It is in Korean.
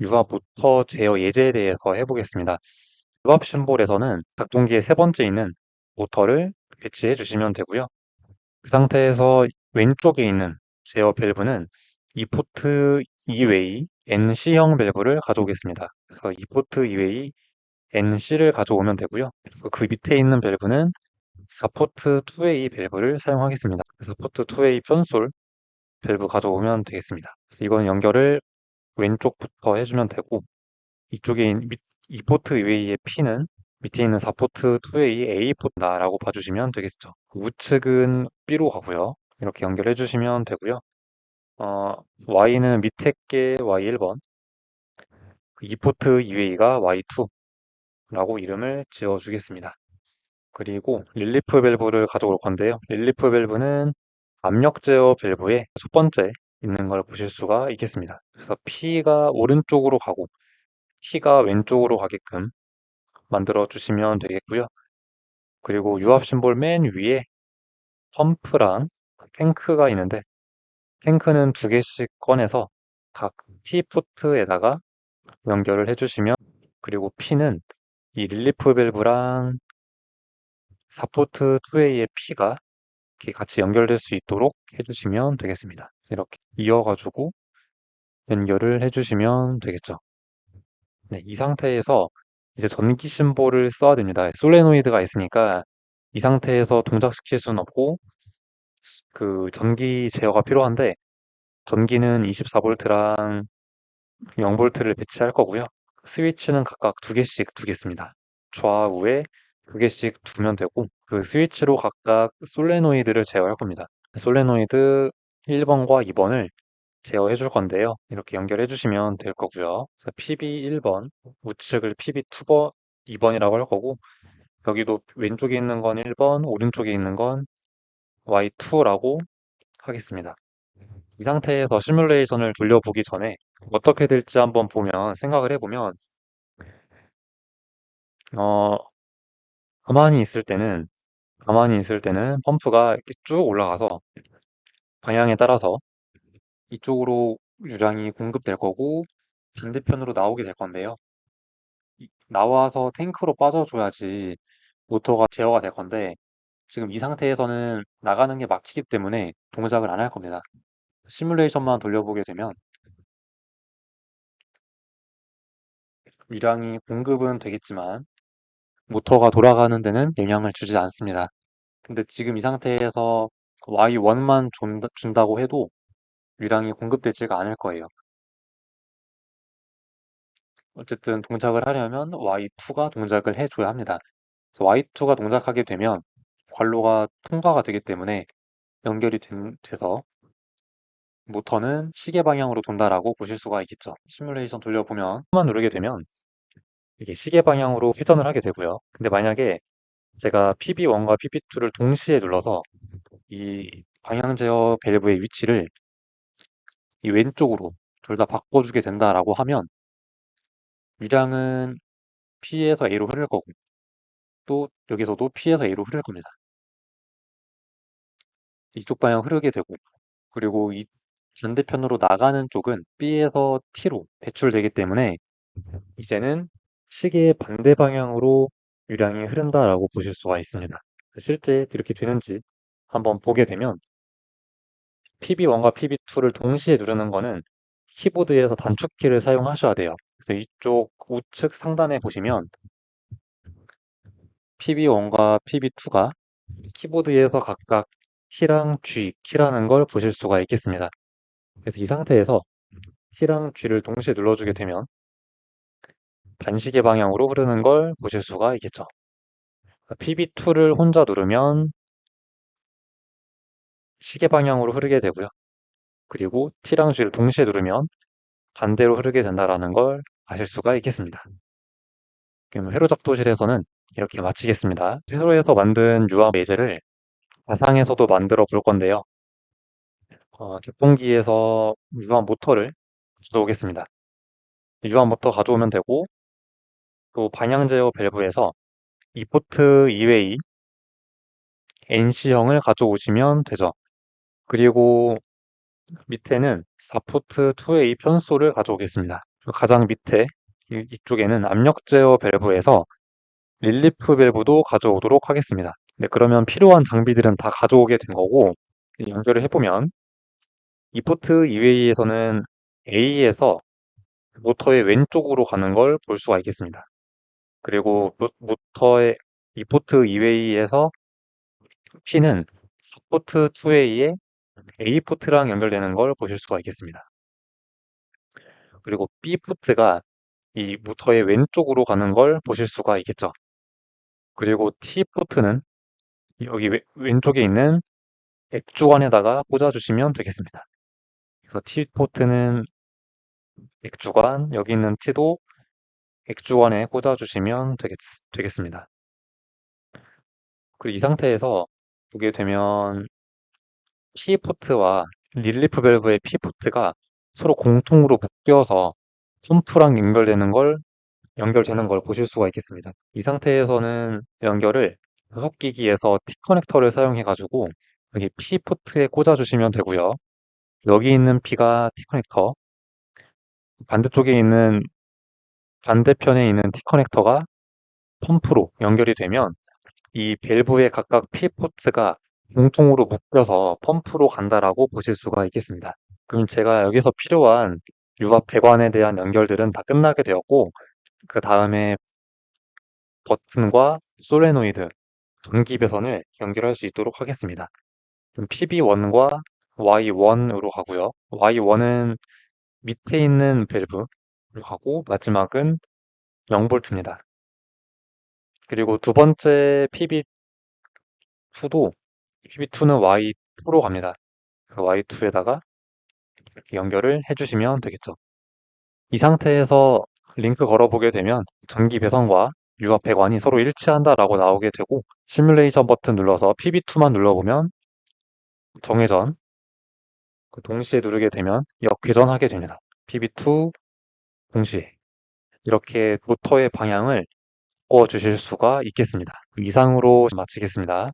유압 모터 제어 예제에 대해서 해보겠습니다. 유압 심볼에서는 작동기의 세 번째 있는 모터를 배치해 주시면 되고요. 그 상태에서 왼쪽에 있는 제어 밸브는 이 포트 이외의 NC형 밸브를 가져오겠습니다. 그래서 이 포트 이외의 NC를 가져오면 되고요. 그 밑에 있는 밸브는 4포트 2A 밸브를 사용하겠습니다. 그래서 포트 2A 편솔 밸브 가져오면 되겠습니다. 그래서 이건 연결을 왼쪽부터 해주면 되고 이쪽에 이 포트 이외의 P는 밑에 있는 4포트 2A A 포트다라고 봐주시면 되겠죠. 우측은 B로 가고요. 이렇게 연결해 주시면 되고요. 어, Y는 밑에 게 Y1번, 이 포트 이외가 Y2라고 이름을 지어 주겠습니다. 그리고 릴리프 밸브를 가져올 건데요. 릴리프 밸브는 압력 제어 밸브의 첫 번째 있는 걸 보실 수가 있겠습니다. 그래서 P가 오른쪽으로 가고 T가 왼쪽으로 가게끔 만들어 주시면 되겠고요. 그리고 유압 심볼 맨 위에 펌프랑 탱크가 있는데 탱크는 두 개씩 꺼내서 각 T포트에다가 연결을 해주시면 그리고 P는 이 릴리프 밸브랑 4포트 2A의 P가 같이 연결될 수 있도록 해주시면 되겠습니다. 이렇게 이어가지고 연결을 해주시면 되겠죠. 네, 이 상태에서 이제 전기 심볼을 써야 됩니다. 솔레노이드가 있으니까 이 상태에서 동작시킬 수는 없고 그 전기 제어가 필요한데 전기는 24V랑 0V를 배치할 거고요. 스위치는 각각 두 개씩 두겠습니다. 좌우에 두 개씩 두면 되고 그 스위치로 각각 솔레노이드를 제어할 겁니다. 솔레노이드 1번과 2번을 제어해 줄 건데요. 이렇게 연결해 주시면 될 거고요. PB 1번, 우측을 PB 2번, 2번이라고 할 거고 여기도 왼쪽에 있는 건 1번, 오른쪽에 있는 건 Y2라고 하겠습니다. 이 상태에서 시뮬레이션을 돌려보기 전에 어떻게 될지 한번 보면 생각을 해보면 어, 가만히 있을 때는 가만히 있을 때는 펌프가 이렇게 쭉 올라가서 방향에 따라서 이쪽으로 유량이 공급될 거고 반대편으로 나오게 될 건데요. 나와서 탱크로 빠져줘야지 모터가 제어가 될 건데 지금 이 상태에서는 나가는 게 막히기 때문에 동작을 안 할 겁니다. 시뮬레이션만 돌려보게 되면 유량이 공급은 되겠지만 모터가 돌아가는 데는 영향을 주지 않습니다. 근데 지금 이 상태에서 Y1만 준다고 해도 유량이 공급되지가 않을 거예요. 어쨌든 동작을 하려면 Y2가 동작을 해줘야 합니다. Y2가 동작하게 되면 관로가 통과가 되기 때문에 연결이 된, 돼서 모터는 시계 방향으로 돈다라고 보실 수가 있겠죠. 시뮬레이션 돌려보면 만 누르게 되면 이게 시계 방향으로 회전을 하게 되고요. 근데 만약에 제가 PB1과 PB2를 동시에 눌러서 이 방향 제어 밸브의 위치를 이 왼쪽으로 둘 다 바꿔주게 된다라고 하면 유량은 P에서 A로 흐를 거고 또 여기서도 P에서 A로 흐를 겁니다. 이쪽 방향 흐르게 되고 그리고 이 반대편으로 나가는 쪽은 B에서 T로 배출되기 때문에 이제는 시계의 반대 방향으로 유량이 흐른다라고 보실 수가 있습니다. 실제 이렇게 되는지 한번 보게 되면 PB1과 PB2를 동시에 누르는 거는 키보드에서 단축키를 사용하셔야 돼요. 그래서 이쪽 우측 상단에 보시면 PB1과 PB2가 키보드에서 각각 T랑 G 키라는 걸 보실 수가 있겠습니다. 그래서 이 상태에서 T랑 G를 동시에 눌러주게 되면 반시계 방향으로 흐르는 걸 보실 수가 있겠죠. PB2를 혼자 누르면 시계 방향으로 흐르게 되고요. 그리고 T랑 G를 동시에 누르면 반대로 흐르게 된다는 걸 아실 수가 있겠습니다. 그럼 회로 작도실에서는 이렇게 마치겠습니다. 회로에서 만든 유압 예제를 가상에서도 만들어 볼 건데요. 어, 제공기에서 유압 모터를 가져오겠습니다. 유압 모터 가져오면 되고 또 방향 제어 밸브에서 이 포트 이외의 NC형을 가져오시면 되죠. 그리고 밑에는 4포트 2A 편소를 가져오겠습니다. 가장 밑에 이- 이쪽에는 압력 제어 밸브에서 릴리프 밸브도 가져오도록 하겠습니다. 네, 그러면 필요한 장비들은 다 가져오게 된 거고 연결을 해보면 이 포트 이외에서는 A에서 모터의 왼쪽으로 가는 걸 볼 수가 있겠습니다. 그리고 모- 모터의 이 포트 이외에서 P는 서포트 2A에 A 포트랑 연결되는 걸 보실 수가 있겠습니다. 그리고 B 포트가 이 모터의 왼쪽으로 가는 걸 보실 수가 있겠죠. 그리고 T 포트는 여기 왼- 왼쪽에 있는 액주관에다가 꽂아주시면 되겠습니다. 그래서 T 포트는 액주관, 여기 있는 T도 액주관에 꽂아주시면 되겠, 되겠습니다. 그리고 이 상태에서 보게 되면 P 포트와 릴리프 밸브의 P 포트가 서로 공통으로 묶여서 펌프랑 연결되는 걸 연결되는 걸 보실 수가 있겠습니다. 이 상태에서는 연결을 작업기기에서 T 커넥터를 사용해 가지고 여기 P 포트에 꽂아 주시면 되고요. 여기 있는 P가 T 커넥터 반대쪽에 있는 반대편에 있는 T 커넥터가 펌프로 연결이 되면 이 밸브의 각각 P 포트가 공통으로 묶여서 펌프로 간다라고 보실 수가 있겠습니다. 그럼 제가 여기서 필요한 유압 배관에 대한 연결들은 다 끝나게 되었고 그 다음에 버튼과 솔레노이드, 전기 배선을 연결할 수 있도록 하겠습니다. 그럼 PB1과 Y1으로 가고요. Y1은 밑에 있는 밸브로 가고 마지막은 0V입니다. 그리고 두 번째 PB2도 PB2는 Y2로 갑니다. 그 Y2에다가 이렇게 연결을 해주시면 되겠죠. 이 상태에서 링크 걸어보게 되면 전기 배선과 유압 배관이 서로 일치한다라고 나오게 되고 시뮬레이션 버튼 눌러서 PB2만 눌러보면 정회전 그 동시에 누르게 되면 역회전하게 됩니다. PB2 동시에 이렇게 모터의 방향을 바꿔 주실 수가 있겠습니다. 이상으로 마치겠습니다.